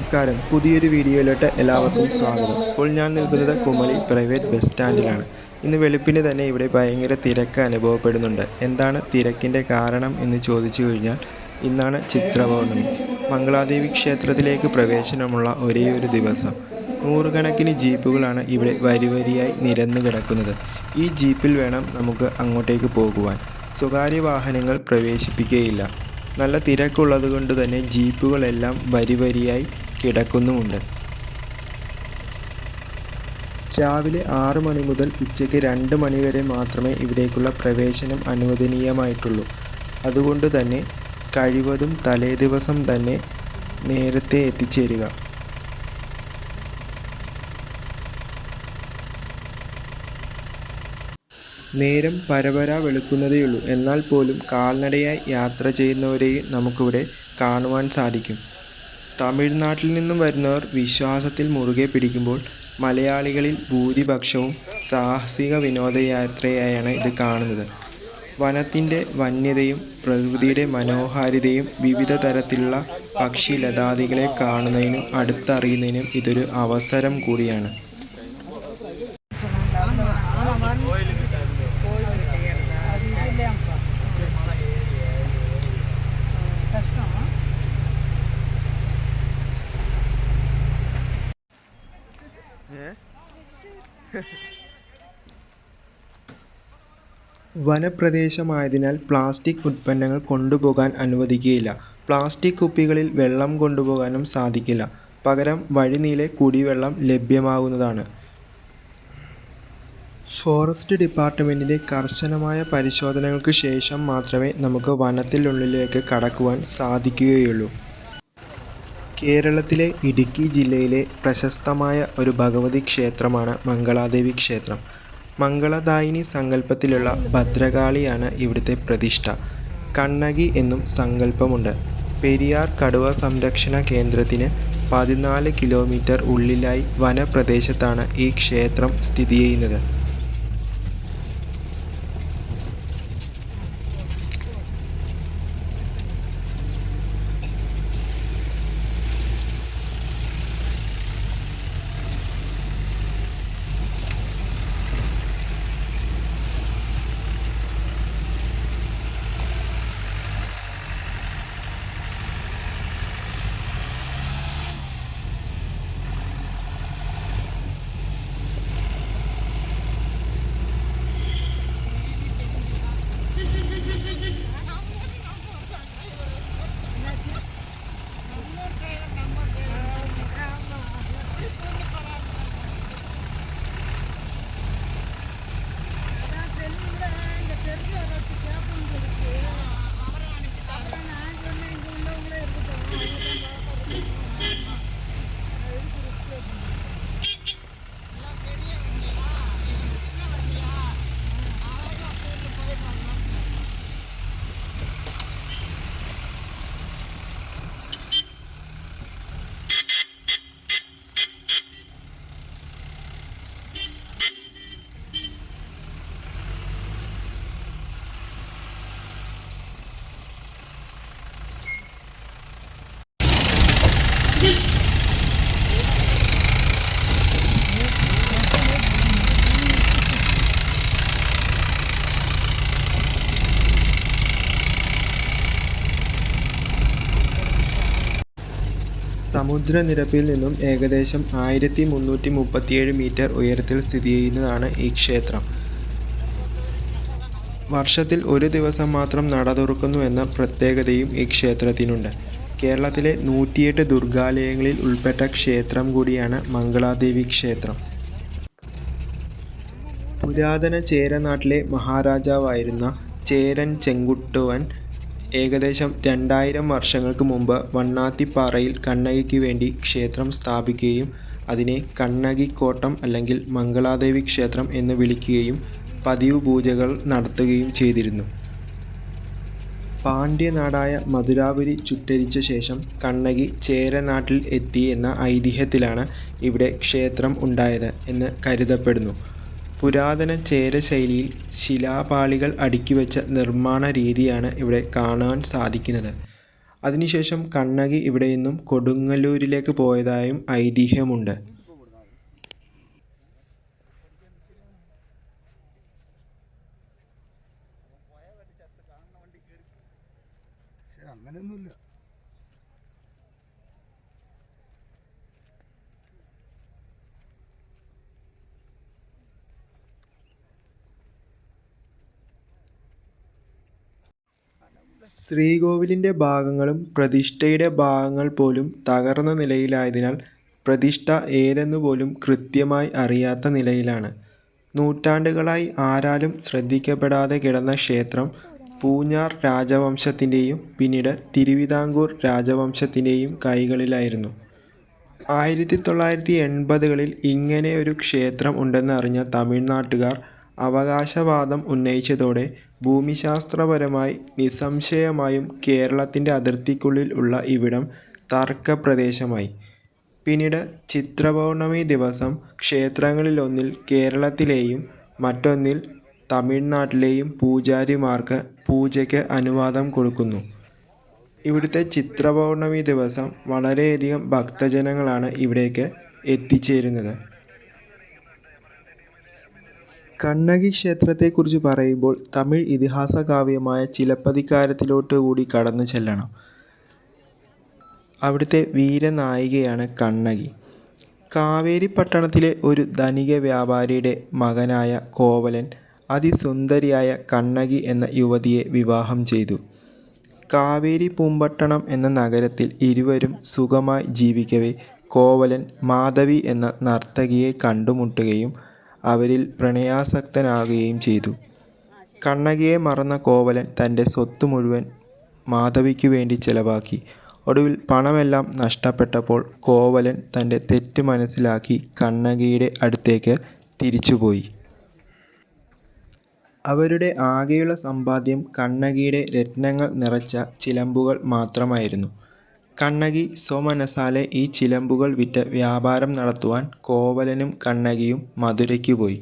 നമസ്കാരം. പുതിയൊരു വീഡിയോയിലോട്ട് എല്ലാവർക്കും സ്വാഗതം. ഇപ്പോൾ ഞാൻ നിൽക്കുന്നത് കുമളി പ്രൈവറ്റ് ബസ് സ്റ്റാൻഡിലാണ്. ഇന്ന് വെളുപ്പിന് തന്നെ ഇവിടെ ഭയങ്കര തിരക്ക് അനുഭവപ്പെടുന്നുണ്ട്. എന്താണ് തിരക്കിന്റെ കാരണം എന്ന് ചോദിച്ചു കഴിഞ്ഞാൽ ഇന്നാണ് ചിത്രപൗർണമി. മംഗളാദേവി ക്ഷേത്രത്തിലേക്ക് പ്രവേശനമുള്ള ഒരേ ഒരു ദിവസം. നൂറുകണക്കിന് ജീപ്പുകളാണ് ഇവിടെ വരി വരിയായി നിരന്നു കിടക്കുന്നത്. ഈ ജീപ്പിൽ വേണം നമുക്ക് അങ്ങോട്ടേക്ക് പോകുവാൻ. സ്വകാര്യ വാഹനങ്ങൾ പ്രവേശിപ്പിക്കുകയില്ല നല്ല തിരക്കുള്ളത് കൊണ്ട് തന്നെ ജീപ്പുകളെല്ലാം വരി വരിയായി കിടക്കുന്നുമുണ്ട്. രാവിലെ ആറ് മണി മുതൽ ഉച്ചയ്ക്ക് രണ്ട് മണി വരെ മാത്രമേ ഇവിടേക്കുള്ള പ്രവേശനം അനുവദനീയമായിട്ടുള്ളൂ. അതുകൊണ്ട് തന്നെ കഴിവതും തലേ ദിവസം തന്നെ നേരത്തെ എത്തിച്ചേരുക. നേരം പരപര വെളുക്കുന്നതേയുള്ളൂ. എന്നാൽ പോലും കാൽനടയായി യാത്ര ചെയ്യുന്നവരെയും നമുക്കിവിടെ കാണുവാൻ സാധിക്കും. തമിഴ്നാട്ടിൽ നിന്നും വരുന്നവർ വിശ്വാസത്തിൽ മുറുകെ പിടിക്കുമ്പോൾ മലയാളികളിൽ ഭൂരിപക്ഷവും സാഹസിക വിനോദയാത്രയായാണ് ഇത് കാണുന്നത്. വനത്തിന്റെ വന്യതയും പ്രകൃതിയുടെ മനോഹാരിതയും വിവിധ തരത്തിലുള്ള പക്ഷി ലതാദികളെ കാണുന്നതിനും അടുത്തറിയുന്നതിനും ഇതൊരു അവസരം കൂടിയാണ്. വനപ്രദേശമായതിനാൽ പ്ലാസ്റ്റിക് ഉൽപ്പന്നങ്ങൾ കൊണ്ടുപോകാൻ അനുവദിക്കുകയില്ല. പ്ലാസ്റ്റിക് കുപ്പികളിൽ വെള്ളം കൊണ്ടുപോകാനും സാധിക്കില്ല. പകരം വഴിനീളെ കുടിവെള്ളം ലഭ്യമാകുന്നതാണ്. ഫോറസ്റ്റ് ഡിപ്പാർട്ട്മെന്റിന്റെ കർശനമായ പരിശോധനകൾക്ക് ശേഷം മാത്രമേ നമുക്ക് വനത്തിനുള്ളിലേക്ക് കടക്കുവാൻ സാധിക്കുകയുള്ളൂ. കേരളത്തിലെ ഇടുക്കി ജില്ലയിലെ പ്രശസ്തമായ ഒരു ഭഗവതി ക്ഷേത്രമാണ് മംഗളാദേവി ക്ഷേത്രം. മംഗളദായിനി സങ്കല്പത്തിലുള്ള ഭദ്രകാളിയാണ് ഇവിടുത്തെ പ്രതിഷ്ഠ. കണ്ണകി എന്നും സങ്കല്പമുണ്ട്. പെരിയാർ കടുവ സംരക്ഷണ കേന്ദ്രത്തിന് പതിനാല് കിലോമീറ്റർ ഉള്ളിലായി വനപ്രദേശത്താണ് ഈ ക്ഷേത്രം സ്ഥിതി ചെയ്യുന്നത്. സമുദ്രനിരപ്പിൽ നിന്നും ഏകദേശം ആയിരത്തി മുന്നൂറ്റി മുപ്പത്തിയേഴ് മീറ്റർ ഉയരത്തിൽ സ്ഥിതി ചെയ്യുന്നതാണ് ഈ ക്ഷേത്രം. വർഷത്തിൽ ഒരു ദിവസം മാത്രം നട തുറക്കുന്നു എന്ന പ്രത്യേകതയും ഈ ക്ഷേത്രത്തിനുണ്ട്. കേരളത്തിലെ നൂറ്റിയെട്ട് ദുർഗാലയങ്ങളിൽ ഉൾപ്പെട്ട ക്ഷേത്രം കൂടിയാണ് മംഗളാദേവി ക്ഷേത്രം. പുരാതന ചേരനാട്ടിലെ മഹാരാജാവായിരുന്ന ചേരൻ ചെങ്കുട്ടുവൻ ഏകദേശം രണ്ടായിരം വർഷങ്ങൾക്ക് മുമ്പ് വണ്ണാത്തിപ്പാറയിൽ കണ്ണകിക്ക് വേണ്ടി ക്ഷേത്രം സ്ഥാപിക്കുകയും അതിനെ കണ്ണകിക്കോട്ടം അല്ലെങ്കിൽ മംഗളാദേവി ക്ഷേത്രം എന്ന് വിളിക്കുകയും പതിവ് പൂജകൾ നടത്തുകയും ചെയ്തിരുന്നു. പാണ്ഡ്യനാടായ മധുരാപുരി ചുറ്റരിച്ച ശേഷം കണ്ണകി ചേരനാട്ടിൽ എത്തി എന്ന ഐതിഹ്യത്തിലാണ് ഇവിടെ ക്ഷേത്രം ഉണ്ടായത് എന്ന് കരുതപ്പെടുന്നു. പുരാതന ചേര ശൈലിയിൽ ശിലാപാളികൾ അടുക്കിവെച്ച നിർമ്മാണ രീതിയാണ് ഇവിടെ കാണാൻ സാധിക്കുന്നത്. അതിനുശേഷം കണ്ണകി ഇവിടെ നിന്നും കൊടുങ്ങല്ലൂരിലേക്ക് പോയതായും ഐതിഹ്യമുണ്ട്. അങ്ങനെയൊന്നുമില്ല. ശ്രീകോവിലിന്റെ ഭാഗങ്ങളും പ്രതിഷ്ഠയുടെ ഭാഗങ്ങൾ പോലും തകർന്ന നിലയിലായതിനാൽ പ്രതിഷ്ഠ ഏതെന്നു പോലും കൃത്യമായി അറിയാത്ത നിലയിലാണ്. നൂറ്റാണ്ടുകളായി ആരാലും ശ്രദ്ധിക്കപ്പെടാതെ കിടന്ന ക്ഷേത്രം പൂഞ്ഞാർ രാജവംശത്തിന്റെയും പിന്നീട് തിരുവിതാംകൂർ രാജവംശത്തിന്റെയും കൈകളിലായിരുന്നു. ആയിരത്തി തൊള്ളായിരത്തി എൺപതുകളിൽ ഇങ്ങനെ ഒരു ക്ഷേത്രം ഉണ്ടെന്ന് അറിഞ്ഞ തമിഴ്നാട്ടുകാർ അവകാശവാദം ഉന്നയിച്ചതോടെ ഭൂമിശാസ്ത്രപരമായി നിസ്സംശയമായും കേരളത്തിന്റെ അതിർത്തിക്കുള്ളിൽ ഉള്ള ഇവിടം തർക്കപ്രദേശമായി. പിന്നീട് ചിത്രപൗർണമി ദിവസം ക്ഷേത്രങ്ങളിലൊന്നിൽ കേരളത്തിലെയും മറ്റൊന്നിൽ തമിഴ്നാട്ടിലെയും പൂജാരിമാർക്ക് പൂജയ്ക്ക് അനുവാദം കൊടുക്കുന്നു. ഇവിടുത്തെ ചിത്രപൗർണമി ദിവസം വളരെയധികം ഭക്തജനങ്ങളാണ് ഇവിടേക്ക് എത്തിച്ചേരുന്നത്. കണ്ണകി ക്ഷേത്രത്തെക്കുറിച്ച് പറയുമ്പോൾ തമിഴ് ഇതിഹാസ കാവ്യമായ ചിലപ്പതികാരത്തിലോട്ട് കൂടി കടന്നു ചെല്ലണം. അവിടുത്തെ വീരനായികയാണ് കണ്ണകി. കാവേരി പട്ടണത്തിലെ ഒരു ധനിക വ്യാപാരിയുടെ മകനായ കോവലൻ അതിസുന്ദരിയായ കണ്ണകി എന്ന യുവതിയെ വിവാഹം ചെയ്തു. കാവേരി പൂമ്പട്ടണം എന്ന നഗരത്തിൽ ഇരുവരും സുഖമായി ജീവിക്കവേ കോവലൻ മാധവി എന്ന നർത്തകിയെ കണ്ടുമുട്ടുകയും അവരിൽ പ്രണയാസക്തനാകുകയും ചെയ്തു. കണ്ണകിയെ മറന്ന കോവലൻ തന്റെ സ്വത്ത് മുഴുവൻ മാധവിക്കു വേണ്ടി ചെലവാക്കി. ഒടുവിൽ പണമെല്ലാം നഷ്ടപ്പെട്ടപ്പോൾ കോവലൻ തന്റെ തെറ്റ് മനസ്സിലാക്കി കണ്ണകിയുടെ അടുത്തേക്ക് തിരിച്ചുപോയി. അവരുടെ ആകെയുള്ള സമ്പാദ്യം കണ്ണകിയുടെ രത്നങ്ങൾ നിറച്ച ചിലമ്പുകൾ മാത്രമായിരുന്നു. കണ്ണകി സ്വമനസാലെ ഈ ചിലമ്പുകൾ വിറ്റ് വ്യാപാരം നടത്തുവാൻ കോവലനും കണ്ണകിയും മധുരയ്ക്ക് പോയി.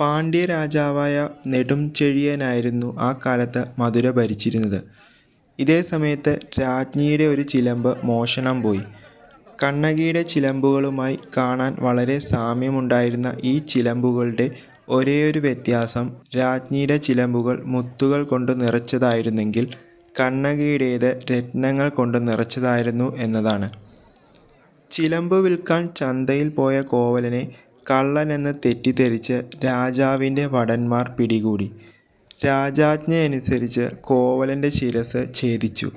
പാണ്ഡ്യ രാജാവായ നെടുംചെഴിയനായിരുന്നു ആ കാലത്ത് മധുര ഭരിച്ചിരുന്നത്. ഇതേ സമയത്ത് രാജ്ഞിയുടെ ഒരു ചിലമ്പ് മോഷണം പോയി. കണ്ണകിയുടെ ചിലമ്പുകളുമായി കാണാൻ വളരെ സാമ്യമുണ്ടായിരുന്ന ഈ ചിലമ്പുകളുടെ ഒരേയൊരു വ്യത്യാസം രാജ്ഞിയുടെ ചിലമ്പുകൾ മുത്തുകൾ കൊണ്ട് നിറച്ചതായിരുന്നെങ്കിൽ കണ്ണകിയുടേത് രത്നങ്ങൾ കൊണ്ട് നിറച്ചതായിരുന്നു എന്നതാണ്. ചിലമ്പ് വിൽക്കാൻ ചന്തയിൽ പോയ കോവലനെ കള്ളനെന്ന് തെറ്റിദ്ധരിച്ച് രാജാവിന്റെ വടന്മാർ പിടികൂടി. രാജാജ്ഞയനുസരിച്ച് കോവലന്റെ ശിരസ് ഛേദിച്ചു.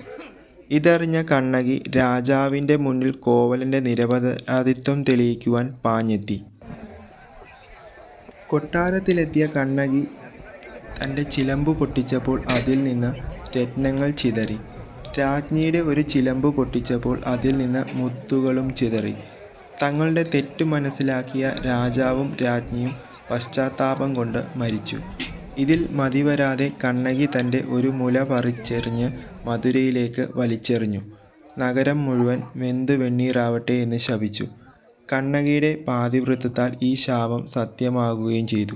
ഇതറിഞ്ഞ കണ്ണകി രാജാവിന്റെ മുന്നിൽ കോവലന്റെ നിരപരാധിത്വം തെളിയിക്കുവാൻ പാഞ്ഞെത്തി. കൊട്ടാരത്തിലെത്തിയ കണ്ണകി തന്റെ ചിലമ്പ് പൊട്ടിച്ചപ്പോൾ അതിൽ നിന്ന് രത്നങ്ങൾ ചിതറി. രാജ്ഞിയുടെ ഒരു ചിലമ്പ് പൊട്ടിച്ചപ്പോൾ അതിൽ നിന്ന് മുത്തുകളും ചിതറി. തങ്ങളുടെ തെറ്റു മനസ്സിലാക്കിയ രാജാവും രാജ്ഞിയും പശ്ചാത്താപം കൊണ്ട് മരിച്ചു. ഇതിൽ മതിവരാതെ കണ്ണകി തന്റെ ഒരു മുല പറിച്ചെറിഞ്ഞ് മധുരയിലേക്ക് വലിച്ചെറിഞ്ഞു. നഗരം മുഴുവൻ വെന്ത് വെണ്ണീറാവട്ടെ എന്ന് ശപിച്ചു. കണ്ണകിയുടെ പാതിവൃത്തത്താൽ ഈ ശാപം സത്യമാകുകയും ചെയ്തു.